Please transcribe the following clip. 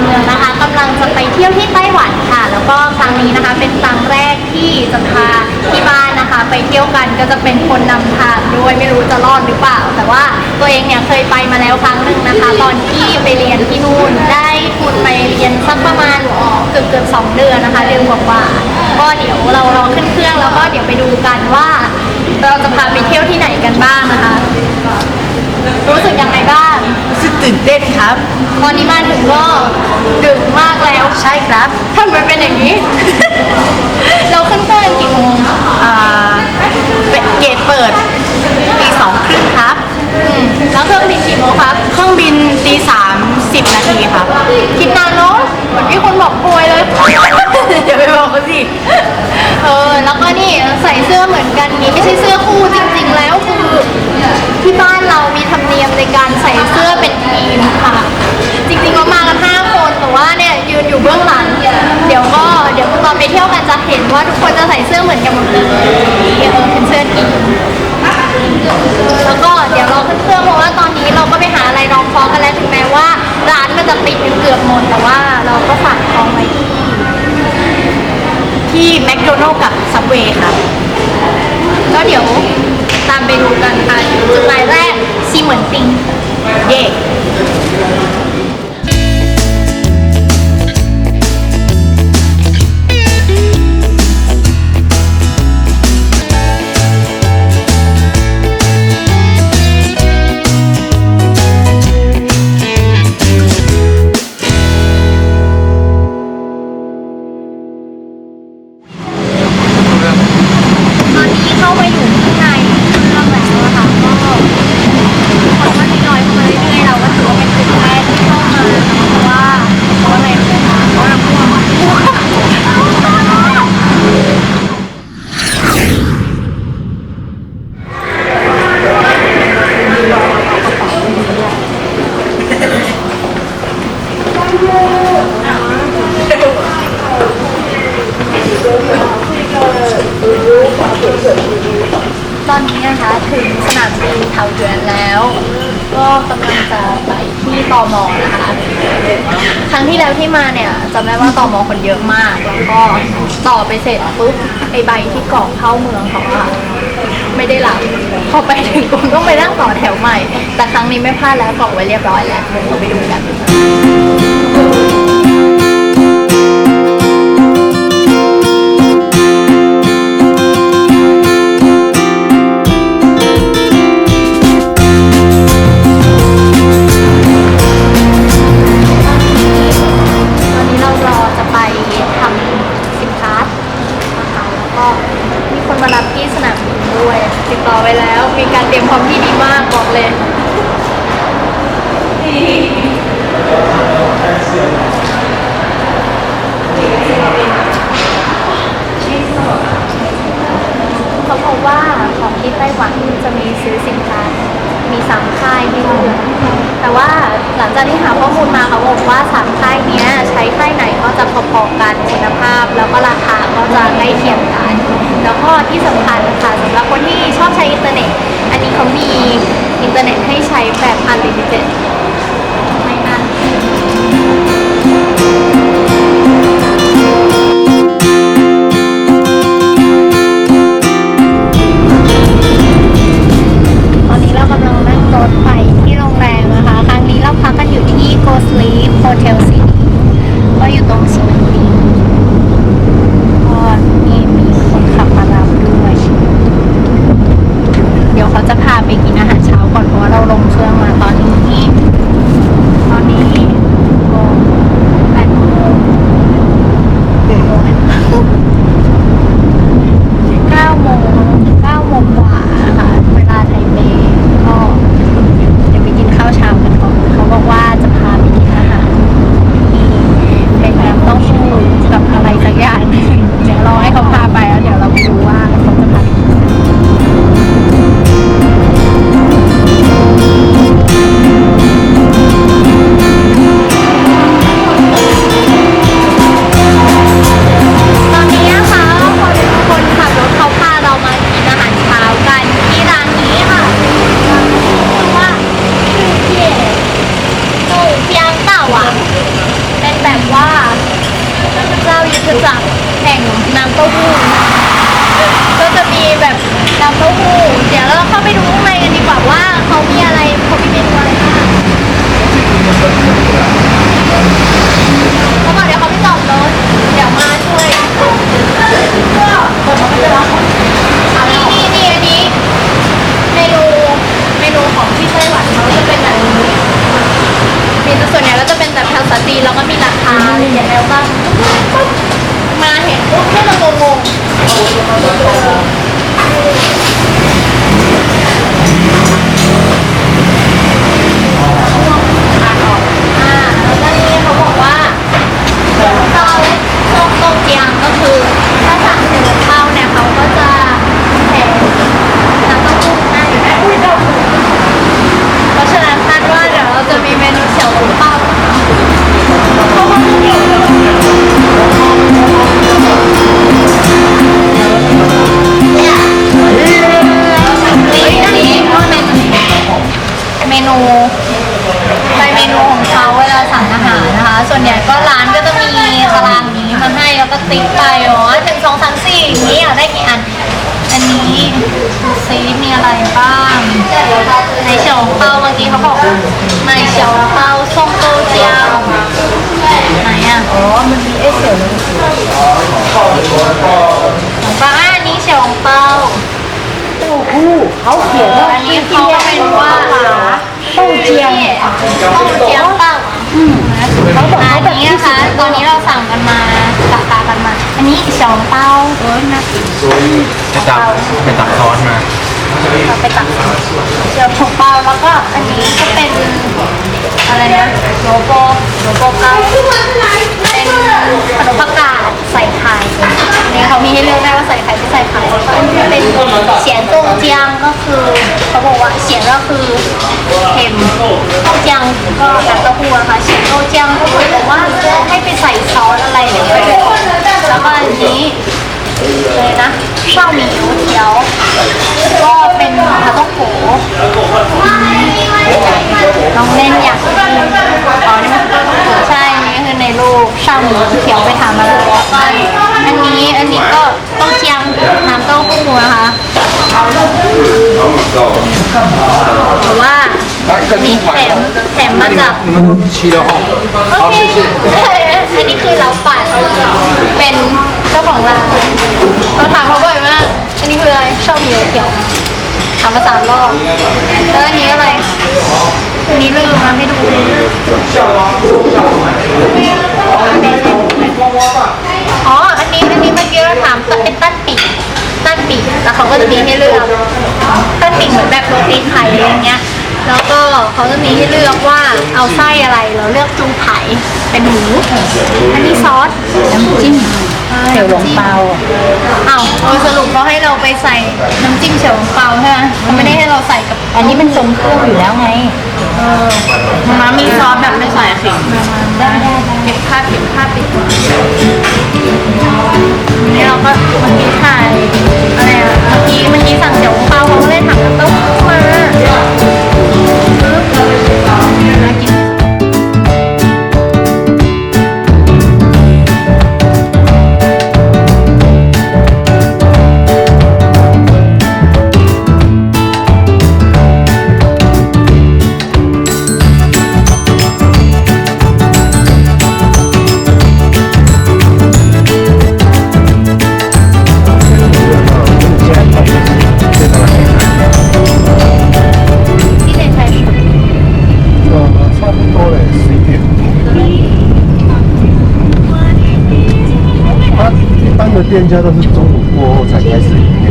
เมืองนะคะกำลังจะไปเที่ยวที่ไต้หวันค่ะ แล้วก็ครั้งนี้นะคะเป็นครั้งแรกที่จะพาที่บ้านนะคะ ไปเที่ยวกันก็จะเป็นคนนำทางด้วยไม่รู้จะรอดหรือเปล่า แต่ว่าตัวเองเนี่ยเคยไปมาแล้วครั้งหนึ่งนะคะ ตอนที่ไปเรียนที่นู่นได้ทุนไปเรียนสักประมาณเกือบเกือบสองเดือนนะคะเดือนกว่าๆก็เดี๋ยวเรารอขึ้นเครื่องแล้วก็เดี๋ยวไปดูกันว่า เราจะพาไปเที่ยวที่ไหนกันบ้างนะคะ รู้สึกยังไงบ้าง ตื่นเต้นครับ ตอนนี้มาถึงก็ดึกมากแล้วใช่ครับ ทำไมเป็นอย่างนี้ เราขึ้นเครื่องกี่โมงอ่าเป็นเกตเปิดตีสองครึ่งครับอืมแล้วเครื่องบินกี่โมงครับ เครื่องบินตีสามสิบนาทีครับ คิดนานเนาะเหมือนพี่คนบอกป่วยเลยอย่าไปบอกเขาสิเออแล้วก็นี่ใส่เสื้อเหมือนกันนี้ไม่ใช่เสื้อคู่จริง ๆ แล้วคือที่บ้านเรามีธรรมเนียมในการใส่ บื้องหลัง เดี๋ยวก็เดี๋ยวตอนไปเที่ยวกันจะเห็นว่าทุกคนจะใส่เสื้อเหมือนกันหมดเลยเออเป็นเสื้อทีมแล้วก็เดี๋ยวเรา แล้ว ก็กำลังจะไปที่ตอมอนะคะ ครั้งที่แล้วที่มาเนี่ยจำได้ว่าตอมอคนเยอะมาก แล้วก็ต่อไปเสร็จปุ๊บไอใบที่กรอกเข้าเมืองเขาอะไม่ได้รับพอไปถึงคุณต้องไปนั่งต่อแถวใหม่ แต่ครั้งนี้ไม่พลาดแล้วกรอกไว้เรียบร้อยแล้วเดี๋ยวเราไปดูกัน มารับที่สนามบินด้วย ติดต่อไว้แล้ว มีการเตรียมพร้อมที่ดีมากบอกเลยเขาบอกว่าของที่ไต้หวันจะมีซื้อสินค้า มีสามค่ายที่นู่นแต่ว่าหลังจากที่หาข้อมูลมาเขาบอกว่าสามค่ายนี้ใช้ค่ายไหนก็จะพอๆกันคุณภาพ แล้วก็ราคาก็จะใกล้เคียงกัน แล้วก็ที่สำคัญค่ะสำหรับคนที่ชอบใช้อินเทอร์เน็ต อันนี้เขามีอินเทอร์เน็ตให้ใช้แบบ unlimited นูในเมนูของเขาเวลาสั่งอาหารนะคะ ส่วนใหญ่ก็ร้านก็จะมีตารางนี้มาให้แล้วก็ติ๊กไปอ๋อหนึ่งสองสามสี่นี้อยากได้กี่อัน อันนี้ดูซีมีอะไรบ้างไในเฉาเปาเมื่อกี้เขาบอกไในเฉาเปาส้มโตเจียวไหนอะอ๋อมันมีเอสเซนของป้าอันนี้เฉาเปาเต้าหเขาเขียนว่าอันนี้เขาเป็นว่า เต้าเจียงเต้าเจียงเปาเขาบอกอัเขานแบบนี้นะคะตอนนี้เราสั่งกันมาตักตากันมา อันนี้เฉียวเปาเออน่ากินไปตักไปตักซอสมาเราไปตักเจียวผงเปาแล้วก็อันนี้ก็เป็นอะไรนะโลโบโลโบเกาเป็นขนมผักกาดใส่ไข่นี่เขามีให้เลือกได้ว่าใส่ไข่ไม่ใส่ไข่แล้วก็อันนี้เป็นเฉียนต้มเจียงก็คือ เขาบอกว่าเฉียนก็คือเค็มต้มเจียงก็น้ำเต้าหู้อะค่ะเฉียนต้มเจียงก็คือบอกว่าให้ไปใส่ซอสอะไรเนี่ยก็ได้แล้วก็อันนี้เลยนะข้าวหมี่ก๋วยเตี๋ยวก็เป็นปลาต้องโขน้องเล่นอยากกินอ๋อนี่มันปลาต้องโขใช่นี่คือในรูปช่างหมูเขียวไปทำมาแล้วก็อันนี้อันนี้ก็เต้าเจียงน้ำเต้าหู้นะคะ เพราะว่ามีแถมแถมมาจากชีโอเคอันนี้คือเราปัดเป็นเจ้าของร้านเราถามเขาบ่อยมากอันนี้คืออะไรชอบมีเขียวถามมาสามรอบแล้วอันนี้อะไรอันนี้ลืมมาไม่ดูอ๋อ จะมีให้เลือกตั้นปีกเหมือนแบบโรตีไข่อะไรอย่างเงี้ย แล้วก็เขาจะมีให้เลือกว่าเอาไส้อะไรเราเลือกจูไผ่เป็นหมูอันนี้ซอสน้ำจิ้มเขียวหลงเปาอ้าวโดยสรุปเขาให้เราไปใส่น้ำจิ้มเฉียวหลงเปาใช่ไหมเขาไม่ได้ให้เราใส่กับ อันนี้มันทรงเครื่องอยู่แล้วไง เออมามีซอสแบบไม่ใส่ขิงได้ได้เก็บผ้าปิดผ้าปิดนี่เราก็เมื่อกี้ถ่ายอะไรอะเมื่อกี้เมื่อกี้สั่งเฉียวหลงเปาเขาก็เลยถามน้ำเต้าหู้มา 这店家都是中午过后才开始营业。